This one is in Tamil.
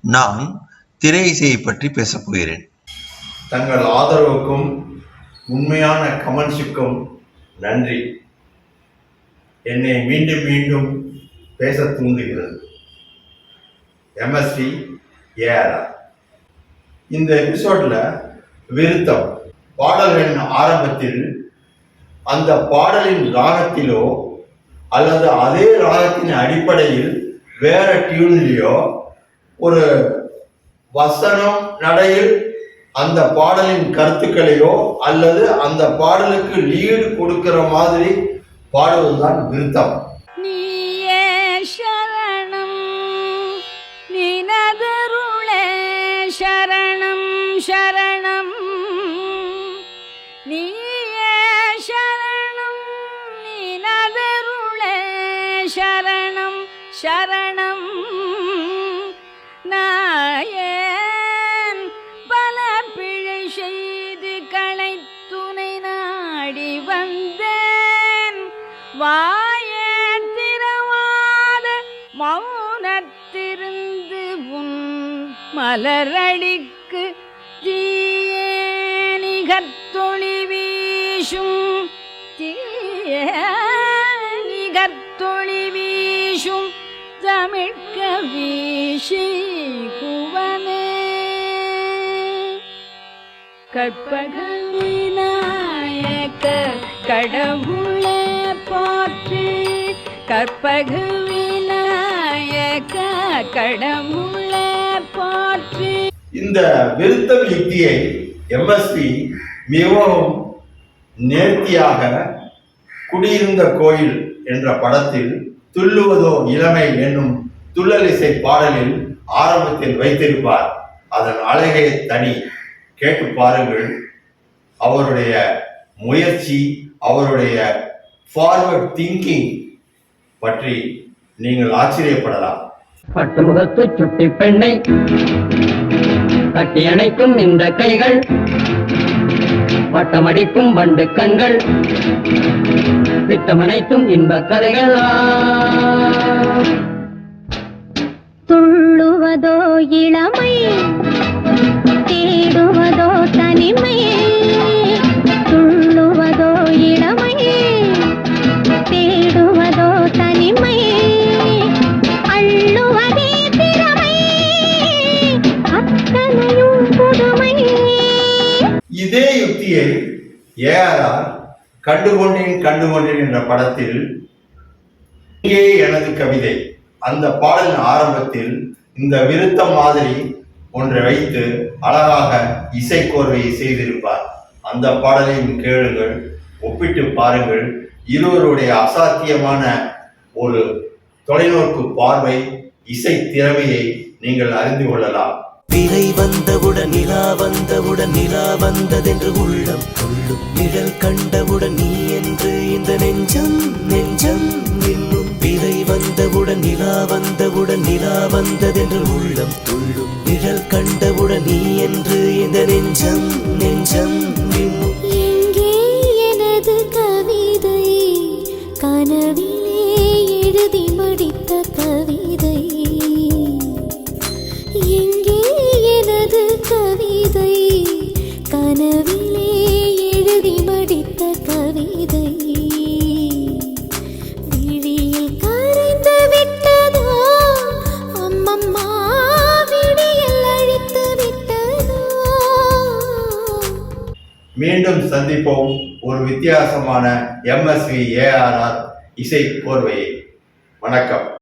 நான் திரை இசையை பற்றி பேசப் போகிறேன். தங்கள் ஆதரவுக்கும் உண்மையான கமெண்ட்ஸுக்கும் நன்றி. என்னை மீண்டும் மீண்டும் பேச தூண்டுகிறது. எம்எஸ்டி ஏஆர்ஆர் இந்த எபிசோடில் விருத்தம். பாடல்களின் ஆரம்பத்தில் அந்த பாடலின் ராகத்திலோ அல்லது அதே ராகத்தின் அடிப்படையில் வேற டியூன்லேயோ ஒரு வசனம் நடையில் அந்த பாடலின் கருத்துக்களையோ அல்லது அந்த பாடலுக்கு லீடு கொடுக்கிற மாதிரி பாடுவதுதான் விருத்தம். சரணம் சரணம். வாயே திறவாத மௌனத்திருந்து உன் மலரடிக்கு தீயே நிகர்த்தொளி வீசும் தீய நிகர்த்தொளி வீசும் தமிழ்க வீசி குவனே. கற்பக விநாயக கடவுளே. போற்றி கற்பகு விநாயக கடமுள போற்றி. இந்த விருத்தம் யுக்தியை எம்எஸ்பி மிகவும் நேர்த்தியாக குடியிருந்த கோயில் என்ற படத்தில் துள்ளுவதோ இளமை என்னும் துள்ளலிசை பாடலில் ஆரம்பத்தில் வைத்திருப்பார். அதன் அழகை தனி. கேட்டு பாருங்கள். அவருடைய முயற்சி அவருடைய ஃபார்வர்ட் திங்கிங் பற்றி நீங்கள் ஆச்சரியப்படலாம் பட்டு முகத்து சுட்டி பெண்ணை கட்டி அணைக்கும் இந்த கைகள் வட்டமடிக்கும் வண்டு கண்கள் பித்தமனைத்தும் இன்ப கதைகள். துள்ளுவதோ இளமை தேடுவதோ தனிமை இதே யுக்தியை ஏஆர்ஆர் கண்டுகொண்டேன் கண்டுகொண்டேன் என்ற படத்தில் இங்கே எனது கவிதை. அந்த பாடலின் ஆரம்பத்தில் இந்த விருத்தம் மாதிரி ஒன்றை வைத்து அழகாக இசைக்கோர்வையை செய்திருப்பார். அந்த பாடலையும் கேளுங்கள் ஒப்பிட்டு பாருங்கள். இருவருடைய அசாத்தியமான ஒரு தொலைநோக்கு பார்வை இசை திறமையை நீங்கள் அறிந்து கொள்ளலாம். விரை வந்தவுடன் நிலா வந்தவுடன் நிலா வந்ததென்று உள்ளம் துள்ளும். நிழல் கண்டவுடன் நீ என்று இந்த நெஞ்சம் நெஞ்சம் இன்னும் விரை வந்தவுடன் நிலா வந்தவுடன் நிலா வந்ததென்று உள்ளம் துள்ளும். நிழல் கண்டவுடன் நீ என்று இந்த நெஞ்சம் நெஞ்சம் இன்னும் எங்கே எனது கவிதை கனவிலே எழுதி மடித்த கவிதை? கனவிலே எழுதி மடித்த கவிதை. விழியில் கரைந்து விட்டதோ? அம்மம்மா விழியில் அழித்து விட்டதோ? மீண்டும் சந்திப்போம் ஒரு வித்தியாசமான எம்எஸ்வி ஏஆர்ஆர் இசை கோர்வையை வணக்கம்.